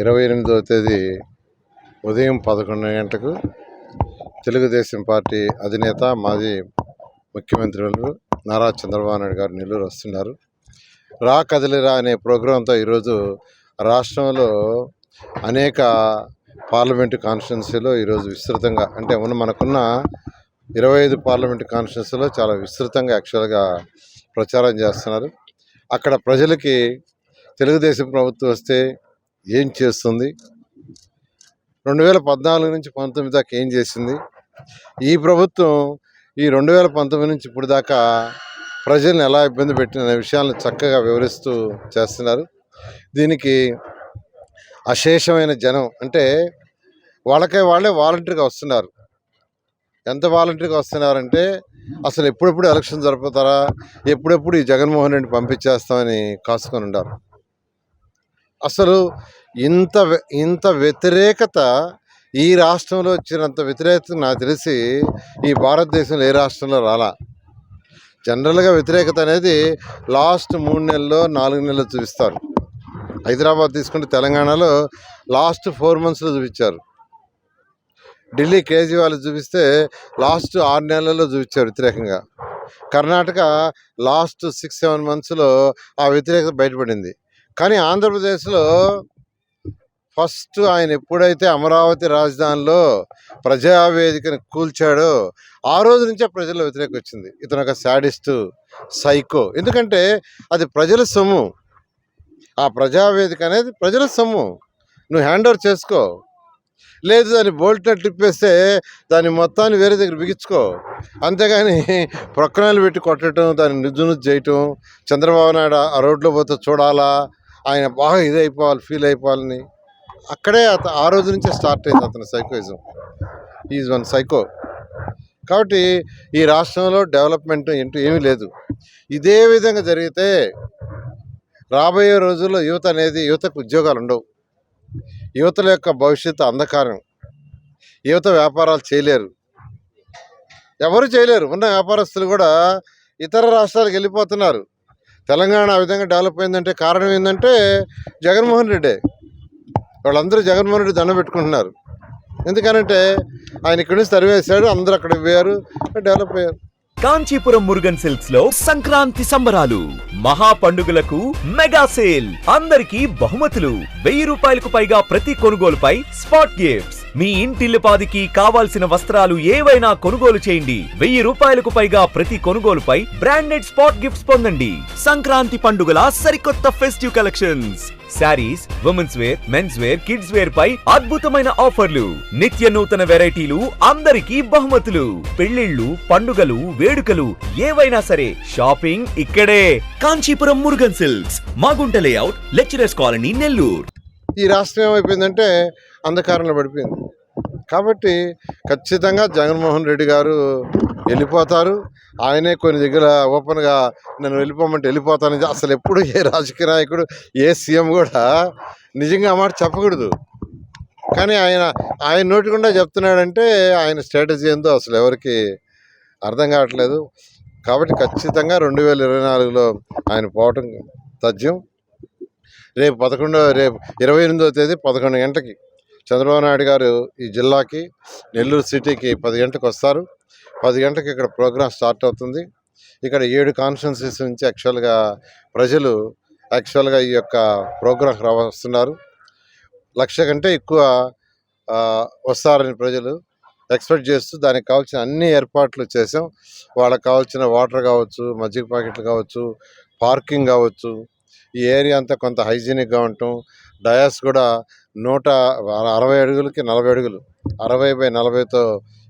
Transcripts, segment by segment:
ఇరవై ఎనిమిదవ తేదీ ఉదయం పదకొండు గంటలకు తెలుగుదేశం పార్టీ అధినేత మాజీ ముఖ్యమంత్రి నారా చంద్రబాబు నాయుడు గారు నెల్లూరు వస్తున్నారు. రా కదిలిరా అనే ప్రోగ్రాంతో ఈరోజు రాష్ట్రంలో అనేక పార్లమెంటు కాన్స్టిట్యున్సీలో ఈరోజు విస్తృతంగా అంటే ఉన్న మనకున్న ఇరవై ఐదు పార్లమెంటు కాన్స్టిట్యున్సీలో చాలా విస్తృతంగా యాక్చువల్గా ప్రచారం చేస్తున్నారు. అక్కడ ప్రజలకి తెలుగుదేశం ప్రభుత్వం వస్తే ఏం చేస్తుంది? రెండు వేల పద్నాలుగు నుంచి పంతొమ్మిది దాకా ఏం చేసింది? ఈ ప్రభుత్వం ఈ రెండు వేల పంతొమ్మిది నుంచి ఇప్పుడు దాకా ప్రజల్ని ఎలా ఇబ్బంది పెట్టిన విషయాలను చక్కగా వివరిస్తూ చేస్తున్నారు. దీనికి అశేషమైన జనం అంటే వాళ్ళకే వాళ్ళే వాలంటీర్గా వస్తున్నారు. ఎంత వాలంటీర్గా వస్తున్నారంటే అసలు ఎప్పుడెప్పుడు ఎలక్షన్ జరుపుతారా? ఎప్పుడెప్పుడు ఈ జగన్మోహన్ రెడ్డి పంపించేస్తామని కాసుకొని ఉన్నారు. అసలు ఇంత ఇంత వ్యతిరేకత ఈ రాష్ట్రంలో వచ్చినంత వ్యతిరేకత నాకు తెలిసి ఈ భారతదేశంలో ఏ రాష్ట్రంలో రాలా. జనరల్గా వ్యతిరేకత అనేది లాస్ట్ మూడు నెలల్లో నాలుగు నెలలు చూపిస్తారు. హైదరాబాద్ తీసుకుంటే తెలంగాణలో లాస్ట్ ఫోర్ మంత్స్లో చూపించారు. ఢిల్లీ కేజ్రీవాల్ చూపిస్తే లాస్ట్ ఆరు నెలల్లో చూపించారు వ్యతిరేకంగా. కర్ణాటక లాస్ట్ సిక్స్ సెవెన్ మంత్స్లో ఆ వ్యతిరేకత బయటపడింది. కానీ ఆంధ్రప్రదేశ్లో ఫస్ట్ ఆయన ఎప్పుడైతే అమరావతి రాజధానిలో ప్రజావేదికను కూల్చాడో ఆ రోజు నుంచే ప్రజల్లో వ్యతిరేకం వచ్చింది. ఇతను ఒక శాడిస్టు సైకో. ఎందుకంటే అది ప్రజల సొమ్ము. ఆ ప్రజావేదిక అనేది ప్రజల సొమ్ము. నువ్వు హ్యాండ్ ఓవర్ చేసుకో. లేదు దాన్ని బోల్ట్ ట్రిప్పేస్తే దాన్ని మొత్తాన్ని వేరే దగ్గర బిగించుకో. అంతేగాని ప్రొక్కనాలు పెట్టి కొట్టడం దాన్ని నుజ్జు నుజ్జు చేయటం చంద్రబాబు నాయుడు ఆ రోడ్లో పోతే చూడాలా? ఆయన బాగా ఇది అయిపోవాలి ఫీల్ అయిపోవాలని. అక్కడే అత ఆ రోజు నుంచే స్టార్ట్ అయింది అతని సైకోయిజం ఈజ్ వన్ సైకో కాబట్టి ఈ రాష్ట్రంలో డెవలప్మెంట్ ఏంటూ ఏమీ లేదు. ఇదే విధంగా జరిగితే రాబోయే రోజుల్లో యువత అనేది యువతకు ఉద్యోగాలు ఉండవు. యువతల యొక్క భవిష్యత్తు అంధకారం. యువత వ్యాపారాలు చేయలేరు. ఎవరు చేయలేరు. ఉన్న వ్యాపారస్తులు కూడా ఇతర రాష్ట్రాలకు వెళ్ళిపోతున్నారు. తెలంగాణ ఆ విధంగా డెవలప్ అయిందంటే కారణం ఏంటంటే జగన్మోహన్ రెడ్డే. వాళ్ళందరూ జగన్మోహన్ రెడ్డి దండం పెట్టుకుంటున్నారు. ఎందుకనంటే ఆయన ఇక్కడి నుంచి తరివేశాడు అందరూ అక్కడ పోయారు డెవలప్ అయ్యారు. కాంచీపురం మురుగన్ సిల్క్స్లో సంక్రాంతి సంబరాలు. మహా పండుగలకు మెగా సేల్. అందరికీ బహుమతులు. వెయ్యి రూపాయలకు పైగా ప్రతి కొనుగోలుపై స్పాట్ గిఫ్ట్స్. మీ ఇంటిల్లిపాదికి కావాల్సిన వస్త్రాలు ఏవైనా కొనుగోలు చేయండి. వెయ్యి రూపాయలకు పైగా ప్రతి కొనుగోలుపై బ్రాండెడ్ స్పాట్ గిఫ్ట్స్ పొందండి. సంక్రాంతి పండుగల సరికొత్త festive collections. Saris women's wear men's wear kids wear పై అద్భుతమైన ఆఫర్లు. నిత్య నూతన వెరైటీలు అందరికీ బహుమతులు. పెళ్ళిళ్ళు పండుగలు వేడుకలు ఏవైనా సరే షాపింగ్ ఇక్కడే. Kanchipuram Murugan silks Magunta layout lecturers colony Nellore. ఈ రాష్ట్రం ఏమైపోయిందంటే అంధకారంలో పడిపోయింది. కాబట్టి ఖచ్చితంగా జగన్మోహన్ రెడ్డి గారు వెళ్ళిపోతారు. ఆయనే కొన్ని దగ్గర ఓపెన్గా నేను వెళ్ళిపోమంటే వెళ్ళిపోతానని అసలు ఎప్పుడు ఏ రాజకీయ నాయకుడు ఏ సీఎం కూడా నిజంగా ఆ మాట చెప్పకూడదు. కానీ ఆయన ఆయన నోటి గుండా చెప్తున్నాడంటే ఆయన స్ట్రాటజీ ఏందో అసలు ఎవరికి అర్థం కావట్లేదు. కాబట్టి ఖచ్చితంగా రెండు వేల ఇరవై నాలుగులో ఆయన పోవటం తథ్యం. రేపు పదకొండో రేపు ఇరవై ఎనిమిదో తేదీ పదకొండు గంటలకి. చంద్రబాబు నాయుడు గారు ఈ జిల్లాకి నెల్లూరు సిటీకి పది గంటలకు వస్తారు. పది గంటలకు ఇక్కడ ప్రోగ్రాం స్టార్ట్ అవుతుంది. ఇక్కడ ఏడు కాన్స్టిట్యున్సీస్ నుంచి యాక్చువల్గా ప్రజలు యాక్చువల్గా ఈ యొక్క ప్రోగ్రాం వస్తున్నారు లక్ష కంటే ఎక్కువ వస్తారని ప్రజలు ఎక్స్పెక్ట్ చేస్తూ దానికి కావాల్సిన అన్ని ఏర్పాట్లు చేసాం వాళ్ళకి కావాల్సిన వాటర్ కావచ్చు మజ్జిగ ప్యాకెట్లు కావచ్చు పార్కింగ్ కావచ్చు ఈ ఏరియా అంతా కొంత హైజీనిక్గా ఉండటం డయాస్ కూడా నూట అరవై అడుగులకి నలభై అడుగులు. అరవై బై నలభైతో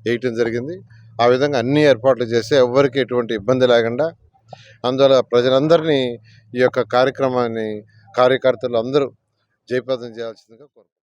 వేయటం జరిగింది. ఆ విధంగా అన్ని ఏర్పాట్లు చేసి ఎవ్వరికి ఎటువంటి ఇబ్బంది లేకుండా అందువల్ల ప్రజలందరినీ ఈ యొక్క కార్యక్రమాన్ని కార్యకర్తలు అందరూ జయప్రదం చేయాల్సిందిగా కోరుకుంటున్నాను